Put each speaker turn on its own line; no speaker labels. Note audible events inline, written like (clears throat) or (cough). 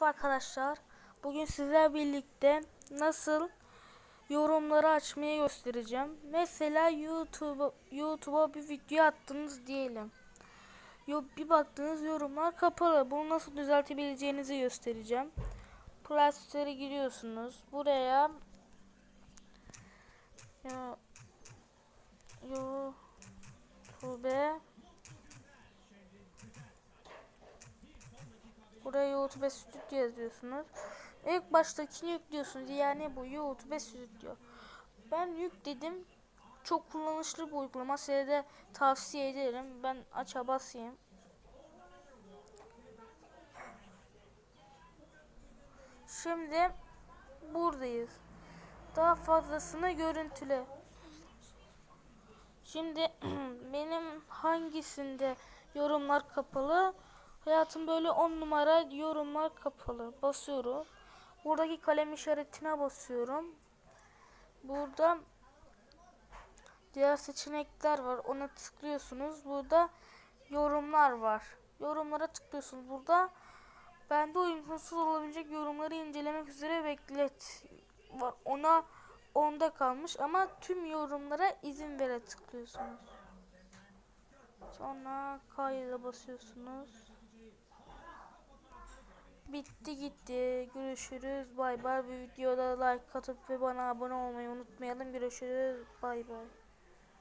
Arkadaşlar. Bugün sizler birlikte nasıl yorumları açmayı göstereceğim. Mesela YouTube YouTube'a bir video attınız diyelim. Yo bir baktınız yorumlar kapalı. Bunu nasıl düzeltebileceğinizi göstereceğim. Play Store'a giriyorsunuz. Buraya yo, YouTube Buraya YouTube Studio yazıyorsunuz. İlk baştakini yüklüyorsunuz. Yani bu YouTube Studio. Ben yükledim. Çok kullanışlı bir uygulama. Size de tavsiye ederim. Ben aça basayım. Şimdi buradayız. Daha fazlasını görüntüle. Şimdi (clears throat) benim hangisinde yorumlar kapalı? Hayatım böyle 10 numara yorumlar kapalı. Basıyorum. Buradaki kalem işaretine basıyorum. Burada diğer seçenekler var. Ona tıklıyorsunuz. Burada yorumlar var. Yorumlara tıklıyorsunuz. Burada bende uyumsuz olabilecek yorumları incelemek üzere beklet var. Ona onda kalmış ama tüm yorumlara izin vere tıklıyorsunuz. Sonra kayda basıyorsunuz. Bitti gitti. Görüşürüz. Bay bay. Bir videoda like atıp ve bana abone olmayı unutmayalım. Görüşürüz. Bay bay.